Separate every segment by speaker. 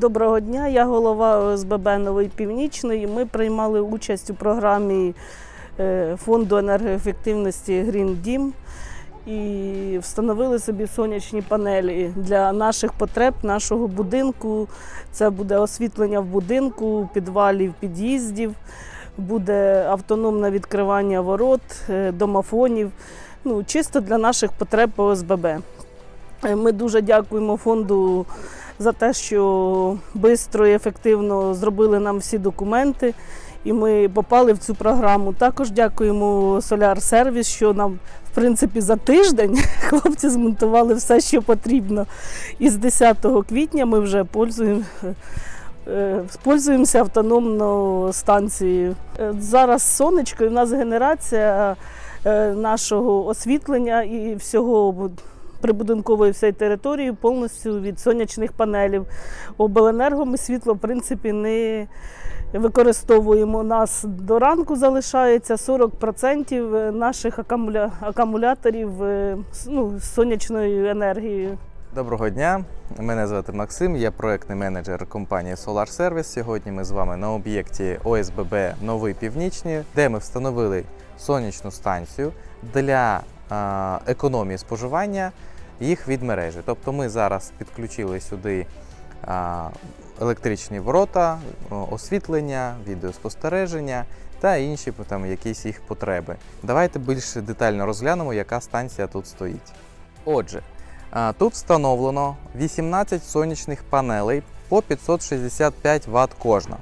Speaker 1: Доброго дня, я голова ОСББ Новий Північний. Ми приймали участь у програмі е, фонду енергоефективності Green Dім і встановили собі сонячні панелі для наших потреб, нашого будинку. Це буде освітлення в будинку, підвалів, під'їздів, буде автономне відкривання ворот, е, домофонів. Ну, чисто для наших потреб ОСББ. Е, Ми дуже дякуємо фонду за те, що швидко і ефективно зробили нам всі документи, і ми попали в цю програму. Також дякуємо Solar Service, що нам, в принципі, за тиждень хлопці змонтували все, що потрібно. І з 10 квітня ми вже пользуємо. е, Пользуємося автономною станцією. Е, Зараз сонечко, і в нас генерація е, нашого освітлення і всього прибудинкової всієї території повністю від сонячних панелів. Обленерго ми світло, в принципі, не використовуємо. Нас до ранку залишається 40% наших акумуля- акумуляторів е, ну, сонячною енергією.
Speaker 2: Доброго дня, мене звати Максим, я проектний менеджер компанії Solar Service. Сьогодні ми з вами на об'єкті ОСББ Новий Північний, де ми встановили сонячну станцію для економії споживання їх від мережі. Тобто ми зараз підключили сюди електричні ворота, освітлення, відеоспостереження та інші там, якісь їх потреби. Давайте більш детально розглянемо, яка станція тут стоїть. Отже, Тут встановлено 18 сонячних панелей по 565 Вт кожна.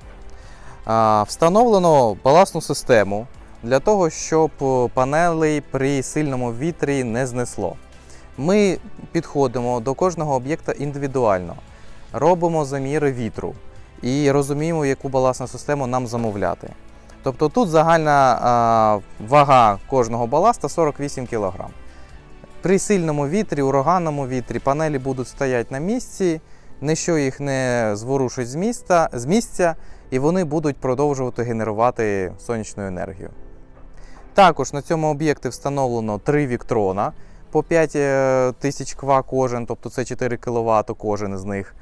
Speaker 2: Встановлено балансну систему для того, щоб е, панелей при сильному вітрі не знесло. Ми підходимо до кожного об'єкта індивідуально, робимо заміри вітру і розуміємо, яку балансну систему нам замовляти. Тобто тут загальна а, вага кожного баласта 48 кг. При сильному вітрі, ураганному вітрі панелі будуть стояти на місці, ніщо їх не зворушить з, міста, з місця, і вони будуть продовжувати генерувати сонячну енергію. Також на цьому об'єкті встановлено три віктрона по 5 е, тисяч ква кожен, тобто це 4 кВт кожен з них,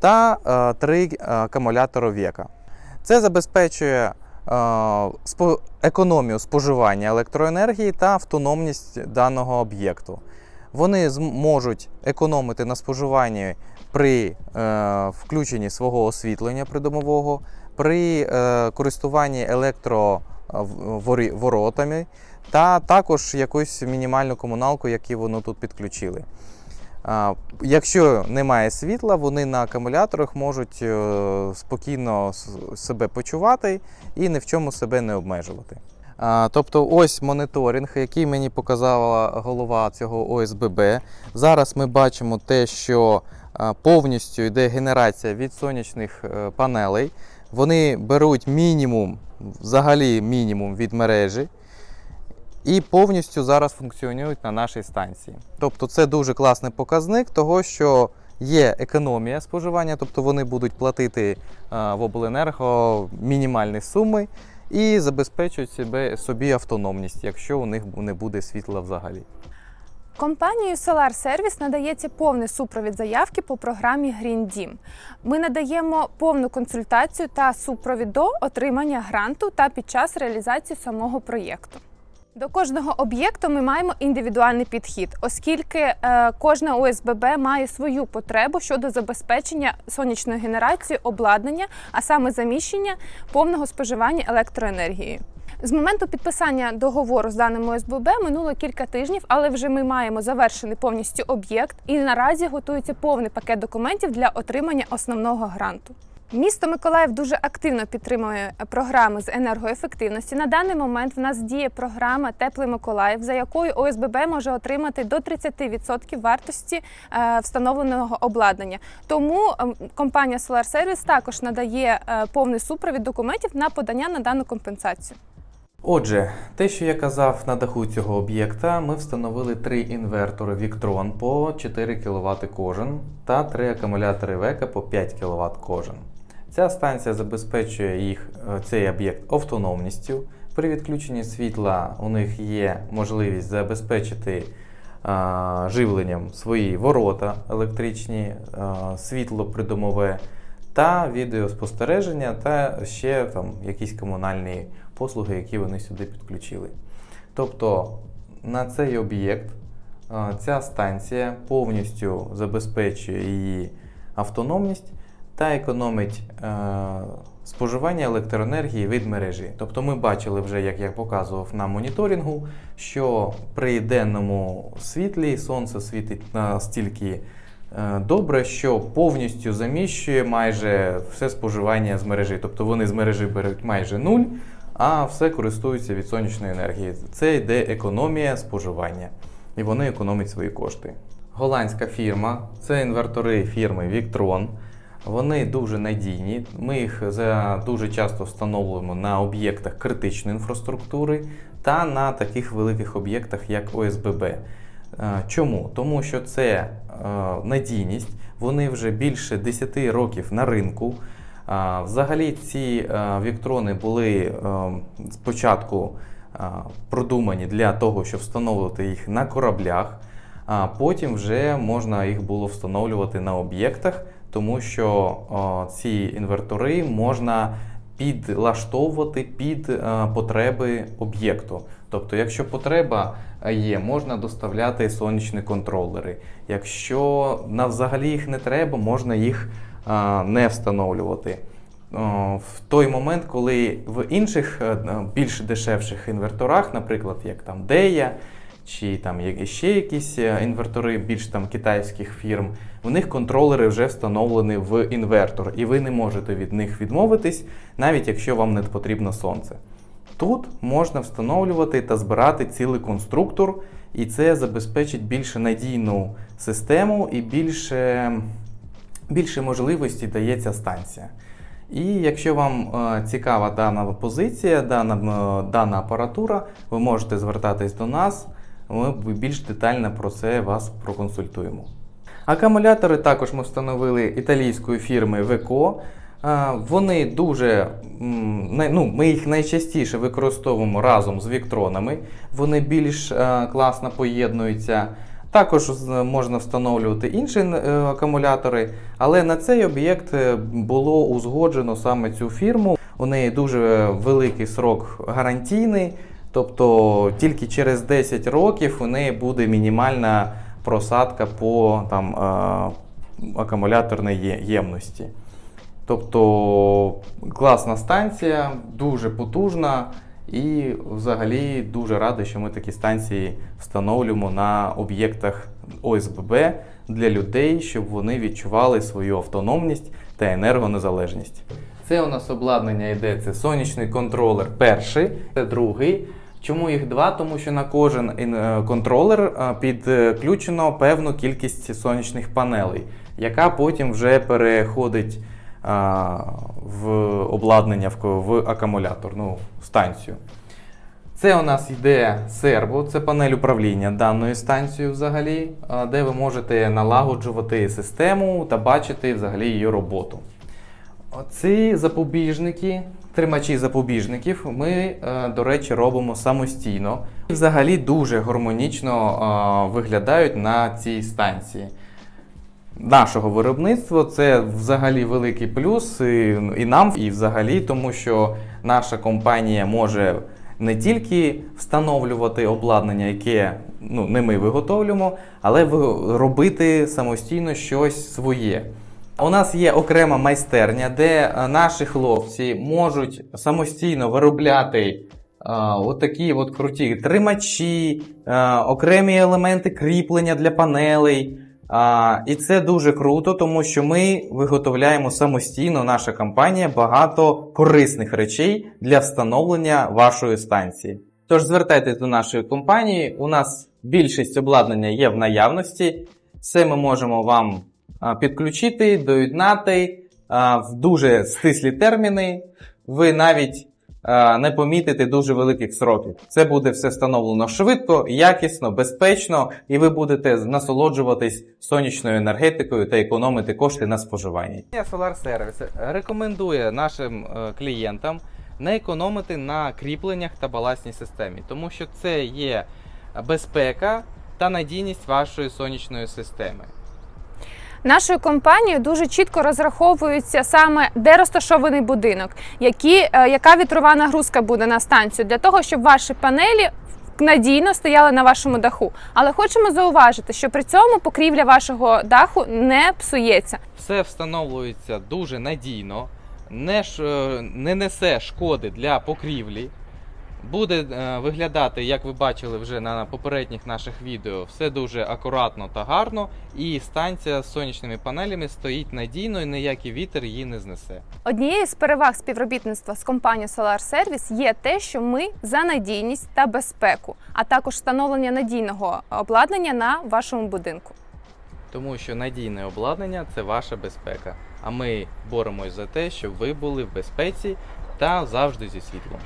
Speaker 2: та е, три акумулятори века. Це забезпечує е, економію споживання електроенергії та автономність даного об'єкту. Вони зможуть економити на споживанні при е, включенні свого освітлення придомового, при е, користуванні електро-воротами та також якусь мінімальну комуналку, яку вони тут підключили. Якщо немає світла, вони на акумуляторах можуть е, спокійно себе почувати і ні в чому себе не обмежувати. Тобто, ось моніторинг, який мені показала голова цього ОСББ. Зараз ми бачимо те, що повністю йде генерація від сонячних е, панелей. Вони беруть мінімум, взагалі мінімум від мережі і повністю зараз функціонують на нашій станції. Тобто це дуже класний показник того, що є економія споживання, тобто вони будуть платити е, в обленерго мінімальні суми і забезпечують собі автономність, якщо у них не буде світла взагалі.
Speaker 3: Компанією Solar Service надається повний супровід заявки по програмі Green Dім. Ми надаємо повну консультацію та супровід до отримання гранту та під час реалізації самого проєкту. До кожного об'єкту ми маємо індивідуальний підхід, оскільки е, кожна ОСББ має свою потребу щодо забезпечення сонячної генерації обладнання, а саме заміщення повного споживання електроенергії. З моменту підписання договору з даним ОСББ минуло кілька тижнів, але вже ми маємо завершений повністю об'єкт і наразі готується повний пакет документів для отримання основного гранту. Місто Миколаїв дуже активно підтримує програми з енергоефективності. На даний момент в нас діє програма Теплий Миколаїв, за якою ОСББ може отримати до 30% вартості е, встановленого обладнання. Тому ем, компанія Solar Service також надає е, повний супровід документів на подання на дану компенсацію.
Speaker 2: Отже, те, що я казав на даху цього об'єкта, ми встановили три інвертори Victron по 4 кВт кожен та три акумулятори Века по 5 кВт кожен. Ця станція забезпечує їх е, цей об'єкт автономністю. При відключенні світла у них є можливість забезпечити а, живленням свої ворота електричні, а, світло придомове та відеоспостереження, та ще там якісь комунальні послуги, які вони сюди підключили. Тобто на цей об'єкт ця станція повністю забезпечує її автономність та економить е, споживання електроенергії від мережі. Тобто ми бачили вже, як я показував на моніторингу, що при денному світлі сонце світить настільки добре, що повністю заміщує майже все споживання з мережі. Тобто вони з мережі беруть майже нуль, а все користуються від сонячної енергії. Це йде економія споживання, і вони економять свої кошти. Голландська фірма це інвертори фірми Victron. Вони дуже надійні. Ми їх за дуже часто встановлюємо на об'єктах критичної інфраструктури та на таких великих об'єктах, як ОСББ. Е, Чому? Тому що це е, надійність, вони вже більше 10 років на ринку. Взагалі ці е, віктрони були е, спочатку е, продумані для того, щоб встановлювати їх на кораблях, а потім вже можна їх було встановлювати на об'єктах, тому що ці інвертори можна підлаштовувати під е, потреби об'єкту. Тобто, якщо потреба е, є, можна доставляти сонячні контролери. Якщо взагалі їх не треба, можна їх е, не встановлювати. В той момент, коли в інших більш дешевших інверторах, наприклад, як там Дея, чи там ще якісь е, інвертори більш там китайських фірм, у них контролери вже встановлені в інвертор, і ви не можете від них відмовитись, навіть якщо вам не потрібно сонце. Тут можна встановлювати та збирати цілий конструктор, і це забезпечить більш надійну систему і більше, більше можливостей дає ця станція. І якщо вам е, цікава дана позиція, дана, е, дана апаратура, ви можете звертатись до нас. Ми більш детально про це вас проконсультуємо. Акумулятори також ми встановили італійської фірми. Е, Вони дуже, ну, ми їх найчастіше використовуємо разом з віктронами. Вони більш е, класно поєднуються. Також можна встановлювати інші е, акумулятори, але на цей об'єкт е, було узгоджено саме цю фірму. У неї дуже великий срок гарантійний, тобто тільки через 10 років у неї буде мінімальна просадка по там, е, акумуляторній ємності. Тобто класна станція, дуже потужна. І взагалі дуже радий, що ми такі станції встановлюємо на об'єктах ОСББ для людей, щоб вони відчували свою автономність та енергонезалежність. Це у нас обладнання йде. Сонячний контролер перший, це другий. Чому їх два? Тому що на кожен е, контролер е, підключено певну кількість сонячних панелей, яка потім вже переходить в обладнання в, ко- в акумуляторну станцію. Це у нас йде серво, це панель управління даною станцією взагалі, де ви можете налагоджувати систему та бачити взагалі її роботу. Ці запобіжники, тримачі запобіжників, ми, е, до речі, робимо самостійно. І взагалі дуже гармонічно е, виглядають на цій станції. Нашого виробництва це взагалі великий плюс і, і нам, і взагалі, тому що наша компанія може не тільки встановлювати обладнання, яке ну, не ми виготовлюємо, але робити самостійно щось своє. У нас є окрема майстерня, де е, наші хлопці можуть самостійно виробляти а, от такі от круті тримачі, а, окремі елементи кріплення для панелей. А, і це дуже круто, тому що ми виготовляємо самостійно, наша компанія, багато корисних речей для встановлення вашої станції. Тож звертайтесь до нашої компанії. У нас більшість обладнання є в наявності. Це ми можемо вам підключити, доєднати в дуже стислі терміни. Ви навіть не помітите дуже великих сроків. Це буде все встановлено швидко, якісно, безпечно, і ви будете насолоджуватись сонячною енергетикою та економити кошти на споживанні. Solar Service рекомендує нашим е, клієнтам не економити на кріпленнях та баласній системі, тому що це є безпека та надійність вашої сонячної системи.
Speaker 3: Нашою компанією дуже чітко розраховується саме де розташований будинок, які, е, яка вітрова нагрузка буде на станцію для того, щоб ваші панелі надійно стояли на вашому даху. Але хочемо зауважити, що при цьому покрівля вашого даху не псується.
Speaker 2: Все встановлюється дуже надійно, не, ш- е, не несе шкоди для покрівлі. Буде е, виглядати, як ви бачили вже на попередніх наших відео, все дуже акуратно та гарно. І станція з сонячними панелями стоїть надійно і ніякий вітер її не знесе.
Speaker 3: Однією з переваг співробітництва з компанією Solar Service є те, що ми за надійність та безпеку, а також встановлення надійного обладнання на вашому будинку.
Speaker 2: Тому що надійне обладнання це ваша безпека. А ми боремось за те, щоб ви були в безпеці та завжди зі світлом.